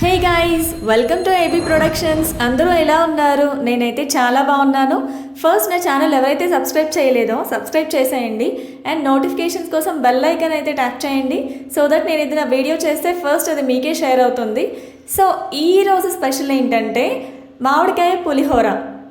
Hey guys welcome to A B productions అందరూ ఎలా ఉన్నారు? నేనైతే చాలా బాగున్నాను. ఫస్ట్ నా ఛానల్ ఎవరైతే సబ్స్క్రైబ్ చేయలేదో సబ్స్క్రైబ్ చేసేయండి. అండ్ నోటిఫికేషన్స్ కోసం బెల్ ఐకన్ అయితే ట్యాప్ చేయండి. సో దట్ నేను ఏదైనా వీడియో చేస్తే ఫస్ట్ అది మీకే షేర్ అవుతుంది. సో ఈ రోజు స్పెషల్ ఏంటంటే మామిడికాయ పులిహోర.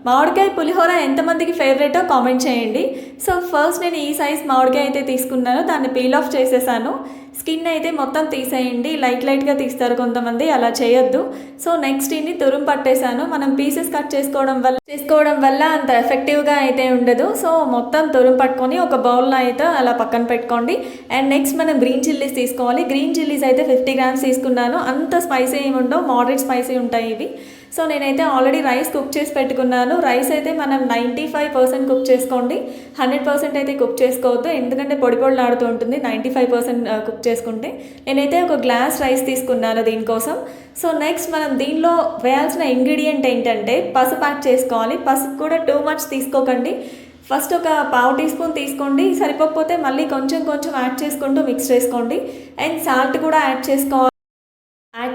మామిడికాయ పులిహోర ఎంతమందికి ఫేవరెటో కామెంట్ చేయండి. సో ఫస్ట్ నేను ఈ సైజ్ మామిడికాయ అయితే తీసుకున్నాను. దాన్ని పీల్ ఆఫ్ చేసేసాను. స్కిన్ అయితే మొత్తం తీసేయండి. లైట్ లైట్గా తీస్తారు కొంతమంది. అలా చేయొద్దు. సో నెక్స్ట్ ఇన్ని తురుం పట్టేశాను మనం పీసెస్ కట్ చేసుకోవడం వల్ల చేసుకోవడం వల్ల అంత ఎఫెక్టివ్గా అయితే ఉండదు. సో మొత్తం తురుం పట్టుకొని ఒక బౌల్లో అయితే అలా పక్కన పెట్టుకోండి. అండ్ నెక్స్ట్ మనం గ్రీన్ చిల్లీస్ తీసుకోవాలి. గ్రీన్ చిల్లీస్ అయితే ఫిఫ్టీ గ్రామ్స్ తీసుకున్నాను. అంత స్పైసీ ఏమి ఉండవు. మోడరేట్ స్పైసీ ఉంటాయి ఇవి. సో నేనైతే ఆల్రెడీ రైస్ కుక్ చేసి పెట్టుకున్నాను. రైస్ అయితే మనం నైంటీ ఫైవ్ పర్సెంట్ కుక్ చేసుకోండి. హండ్రెడ్ పర్సెంట్ అయితే కుక్ చేసుకోవద్దు. ఎందుకంటే పొడి పొడిలాడుతూ ఉంటుంది. నైంటీ ఫైవ్ పర్సెంట్ కుక్ చేసుకుంటే. నేనైతే ఒక గ్లాస్ రైస్ తీసుకున్నాను దీనికోసం. సో నెక్స్ట్ మనం దీనిలో వేయాల్సిన ఇంగ్రీడియంట్ ఏంటంటే పసుపు యాడ్ చేసుకోవాలి. పసుపు కూడా టూ మచ్ తీసుకోకండి. ఫస్ట్ ఒక పావు టీ స్పూన్ తీసుకోండి. సరిపోకపోతే మళ్ళీ కొంచెం కొంచెం యాడ్ చేసుకుంటూ మిక్స్ చేసుకోండి. అండ్ సాల్ట్ కూడా యాడ్ చేసుకోవాలి.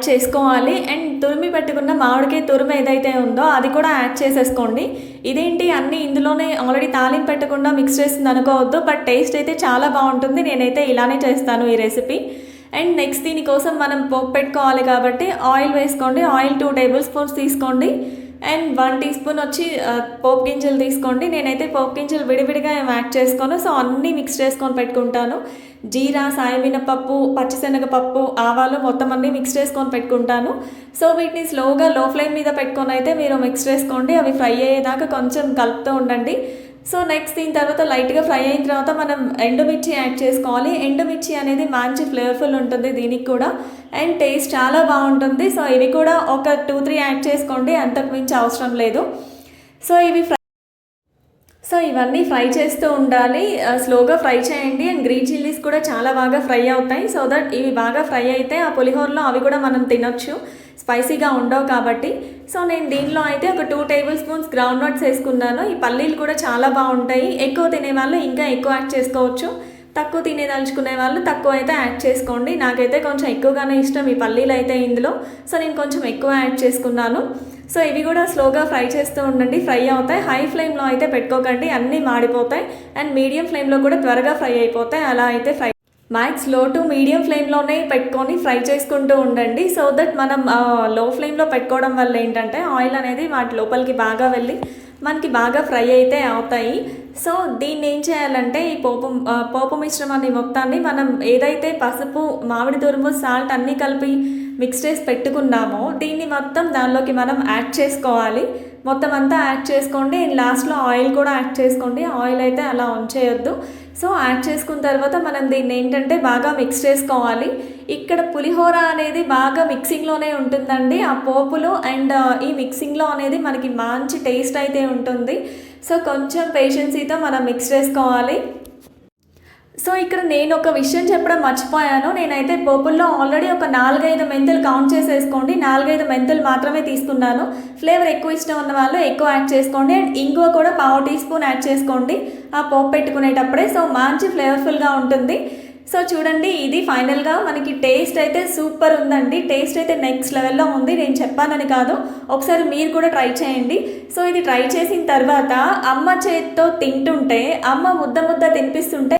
యాడ్ చేసుకోవాలి. అండ్ తురిమి పెట్టుకున్న మామిడికాయ తురిమి ఏదైతే ఉందో అది కూడా యాడ్ చేసేసుకోండి. ఇదేంటి? అన్నీ ఇందులోనే ఆల్రెడీ తాలింపు పెట్టకుండా మిక్స్ చేస్తుంది అనుకోవద్దు బట్ టేస్ట్ అయితే చాలా బాగుంటుంది. నేనైతే ఇలానే చేస్తాను ఈ రెసిపీ అండ్ నెక్స్ట్ దీనికోసం మనం పోపు పెట్టుకోవాలి కాబట్టి ఆయిల్ వేసుకోండి. ఆయిల్ టూ టేబుల్ స్పూన్స్ తీసుకోండి. అండ్ వన్ టీ స్పూన్ వచ్చి పోపు గింజలు తీసుకోండి. నేనైతే పోపు గింజలు విడివిడిగా యాడ్ చేసుకోను. సో అన్నీ మిక్స్ చేసుకొని పెట్టుకుంటాను. జీరా సాయమినపప్పు పచ్చిశనగపప్పు ఆవాలు మొత్తం అన్నీ మిక్స్ చేసుకొని పెట్టుకుంటాను. సో వీటిని స్లోగా లో ఫ్లేమ్ మీద పెట్టుకొని అయితే మీరు మిక్స్ చేసుకోండి. అవి ఫ్రై అయ్యేదాకా కొంచెం కలుపుతూ ఉండండి. సో నెక్స్ట్ దీని తర్వాత లైట్గా ఫ్రై అయిన తర్వాత మనం ఎండుమిర్చి యాడ్ చేసుకోవాలి. ఎండుమిర్చి అనేది మంచి ఫ్లేవర్ఫుల్ ఉంటుంది దీనికి కూడా. అండ్ టేస్ట్ చాలా బాగుంటుంది. సో ఇవి కూడా ఒక టూ త్రీ యాడ్ చేసుకోండి. అంతకు మించి అవసరం లేదు. సో ఇవి ఫ్రై సో ఇవన్నీ ఫ్రై చేస్తూ ఉండాలి. స్లోగా ఫ్రై చేయండి. అండ్ గ్రీన్ చిల్లీస్ కూడా చాలా బాగా ఫ్రై అవుతాయి. సో దట్ ఇవి బాగా ఫ్రై అయితే ఆ పులిహోరలో అవి కూడా మనం తినొచ్చు. స్పైసీగా ఉండవు కాబట్టి. సో నేను దీనిలో అయితే ఒక two tablespoons groundnuts వేసుకున్నాను. ఈ పల్లీలు కూడా చాలా బాగుంటాయి. ఎక్కువ తినే వాళ్ళు ఇంకా ఎక్కువ యాడ్ చేసుకోవచ్చు. తక్కువ తినేదలుచుకునే వాళ్ళు తక్కువ అయితే యాడ్ చేసుకోండి. నాకైతే కొంచెం ఎక్కువగానే ఇష్టం ఈ పల్లీలు అయితే ఇందులో. సో నేను కొంచెం ఎక్కువ యాడ్ చేసుకున్నాను. సో ఇవి కూడా స్లోగా ఫ్రై చేస్తూ ఉండండి. ఫ్రై అవుతాయి. హై ఫ్లేమ్లో అయితే పెట్టుకోకండి. అన్నీ మాడిపోతాయి. అండ్ మీడియం ఫ్లేమ్లో కూడా త్వరగా ఫ్రై అయిపోతాయి. అలా అయితే ఫ్రై మ్యాక్స్లో టు మీడియం ఫ్లేమ్లోనే పెట్టుకొని ఫ్రై చేసుకుంటూ ఉండండి. సో దట్ మనం లో ఫ్లేమ్లో పెట్టుకోవడం వల్ల ఏంటంటే ఆయిల్ అనేది వాటి లోపలికి బాగా వెళ్ళి మనకి బాగా ఫ్రై అయితే అవుతాయి. సో దీన్ని ఏం చేయాలంటే ఈ పోపు పోపు మిశ్రమాన్ని మొత్తాన్ని మనం ఏదైతే పసుపు మామిడి తురుము సాల్ట్ అన్నీ కలిపి మిక్స్ చేసి పెట్టుకున్నామో దీన్ని మొత్తం దానిలోకి మనం యాడ్ చేసుకోవాలి. మొత్తం అంతా యాడ్ చేసుకోండి. లాస్ట్లో ఆయిల్ కూడా యాడ్ చేసుకోండి. ఆయిల్ అయితే అలా ఉంచేయొద్దు. సో యాడ్ చేసుకున్న తర్వాత మనం దీన్ని ఏంటంటే బాగా మిక్స్ చేసుకోవాలి. ఇక్కడ పులిహోర అనేది బాగా మిక్సింగ్లోనే ఉంటుందండి. ఆ పోపులో అండ్ ఈ మిక్సింగ్లో అనేది మనకి మంచి టేస్ట్ అయితే ఉంటుంది. సో కొంచెం పేషెన్సీతో మనం మిక్స్ చేసుకోవాలి. సో ఇక్కడ నేను ఒక విషయం చెప్పడం మర్చిపోయాను. నేనైతే పోపుల్లో ఆల్రెడీ ఒక నాలుగైదు మెంతులు కౌంట్ చేసేసుకోండి. నాలుగైదు మెంతులు మాత్రమే తీసుకున్నాను. ఫ్లేవర్ ఎక్కువ ఇష్టం ఉన్న వాళ్ళు ఎక్కువ యాడ్ చేసుకోండి. అండ్ ఇంగువ కూడా పావు టీ స్పూన్ యాడ్ చేసుకోండి. ఆ పోపు పెట్టుకునేటప్పుడే. సో మంచి ఫ్లేవర్ఫుల్గా ఉంటుంది. సో చూడండి ఇది ఫైనల్గా మనకి టేస్ట్ అయితే సూపర్ ఉందండి. టేస్ట్ అయితే నెక్స్ట్ లెవెల్లో ఉంది. నేను చెప్పానని కాదు. ఒకసారి మీరు కూడా ట్రై చేయండి. సో ఇది ట్రై చేసిన తర్వాత అమ్మ చేతితో తింటుంటే అమ్మ ముద్ద ముద్ద తినిపిస్తుంటే